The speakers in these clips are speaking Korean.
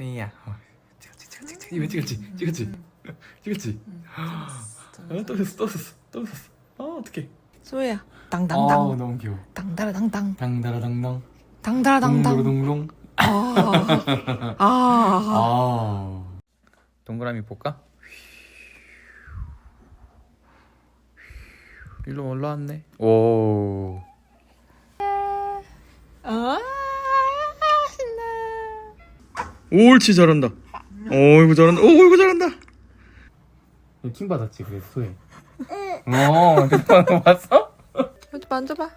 승희야. 어. 찍었지, 찍었지, 찍었지. 이거 찍었지, 찍었지, 찍었지. 아, 떨어졌어, 떨어졌어, 떨어졌어. 아, 어떡해. 소희야 아, 당당당 너무 귀여워. 당다라당당 당다라당당. 당다라당당 동동동. 아, 아. 아. 동그라미 볼까? 일로 올라왔네. 오. 옳지 잘한다. 어이구 잘한다. 어이구 잘한다. 킹 받았지 그래도 소혜. 어, 방금 봤어? 여기 만져봐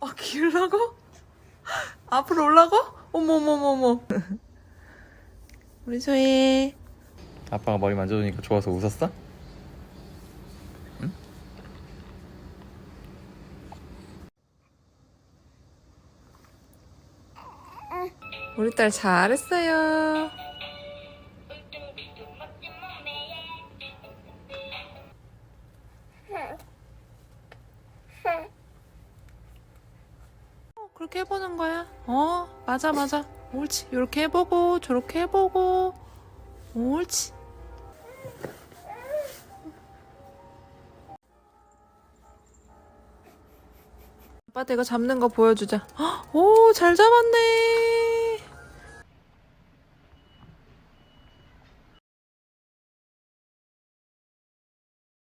아 기울라고? 앞으로 올라고? 어머머머머 우리 소희 아빠가 머리 만져주니까 좋아서 웃었어? 우리 딸 잘했어요 어, 그렇게 해보는 거야. 어, 맞아, 맞아. 옳지. 이렇게 해보고, 저렇게 해보고. 옳지. 아빠한테 이거 잡는 거 보여주자. 헉, 오, 잘 잡았네.